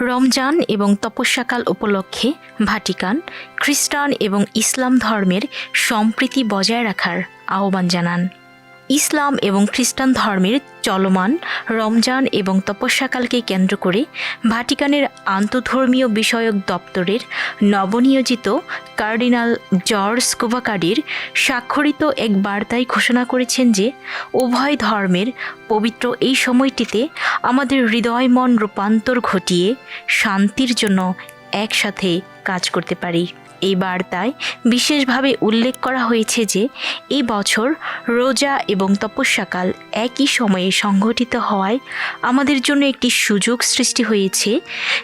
রমজান এবং তপস্যাকাল উপলক্ষে ভাটিকান খ্রিস্টান এবং ইসলাম ধর্মের সম্প্রীতি বজায় রাখার আহ্বান জানান। ইসলাম এবং খ্রিস্টান ধর্মের চলমান রমজান এবং তপস্যাকালকে কেন্দ্র করে ভাটিকানের আন্তধর্মীয় বিষয়ক দপ্তরের নবনিয়োজিত কার্ডিনাল জর্জ কোভাকাডির স্বাক্ষরিত এক বার্তায় ঘোষণা করেছেন যে, উভয় ধর্মের পবিত্র এই সময়টিতে আমাদের হৃদয় মন রূপান্তর ঘটিয়ে শান্তির জন্য একসাথে কাজ করতে পারি। এই বার্তায় বিশেষভাবে উল্লেখ করা হয়েছে যে এই বছর রোজা এবং তপস্যাকাল একই সময়ে সংঘটিত হওয়ায় আমাদের জন্য একটি সুযোগ সৃষ্টি হয়েছে,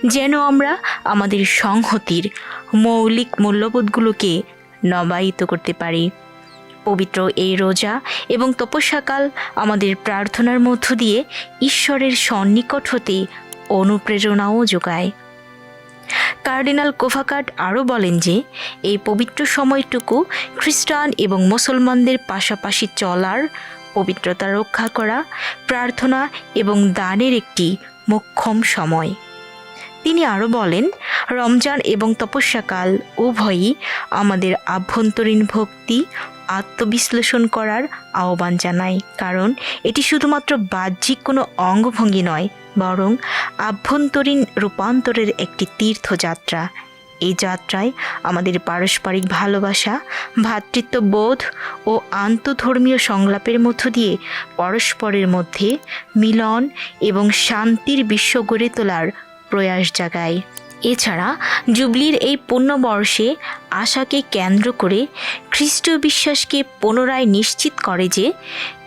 যেন আমরা আমাদের সংহতির মৌলিক মূল্যবোধগুলোকে নবায়িত করতে পারি। পবিত্র এই রোজা এবং তপস্যাকাল আমাদের প্রার্থনার মধ্য দিয়ে ঈশ্বরের সন্নিকট হতে অনুপ্রেরণাও যোগায়। কার্ডিনাল কোভাকাট আরও বলেন যে, এই পবিত্র সময়টুকু খ্রিস্টান এবং মুসলমানদের পাশাপাশি চলার পবিত্রতা রক্ষা করা, প্রার্থনা এবং দানের একটি মোক্ষম সময়। তিনি আরও বলেন, রমজান এবং তপস্যাকাল উভয়ই আমাদের আভ্যন্তরীণ ভক্তি, আত্মবিশ্লেষণ করার আহ্বান জানায়। কারণ এটি শুধুমাত্র বাহ্যিক কোনো অঙ্গভঙ্গি নয়, বরং আভ্যন্তরীণ রূপান্তরের একটি তীর্থযাত্রা। এই যাত্রায় আমাদের পারস্পরিক ভালোবাসা ভ্রাতৃত্ববোধ ও আন্তধর্মীয় সংলাপের মধ্য দিয়ে পরস্পরের মধ্যে মিলন এবং শান্তির বিশ্ব গড়ে তোলার প্রয়াস জাগায়। এছাড়া জুবলির এই পুণ্যবর্ষে আশাকে কেন্দ্র করে খ্রিস্ট বিশ্বাসকে পুনরায় নিশ্চিত করে যে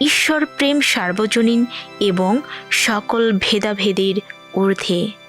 ঈশ্বর প্রেম সার্বজনীন এবং সকল ভেদাভেদের ঊর্ধ্বে।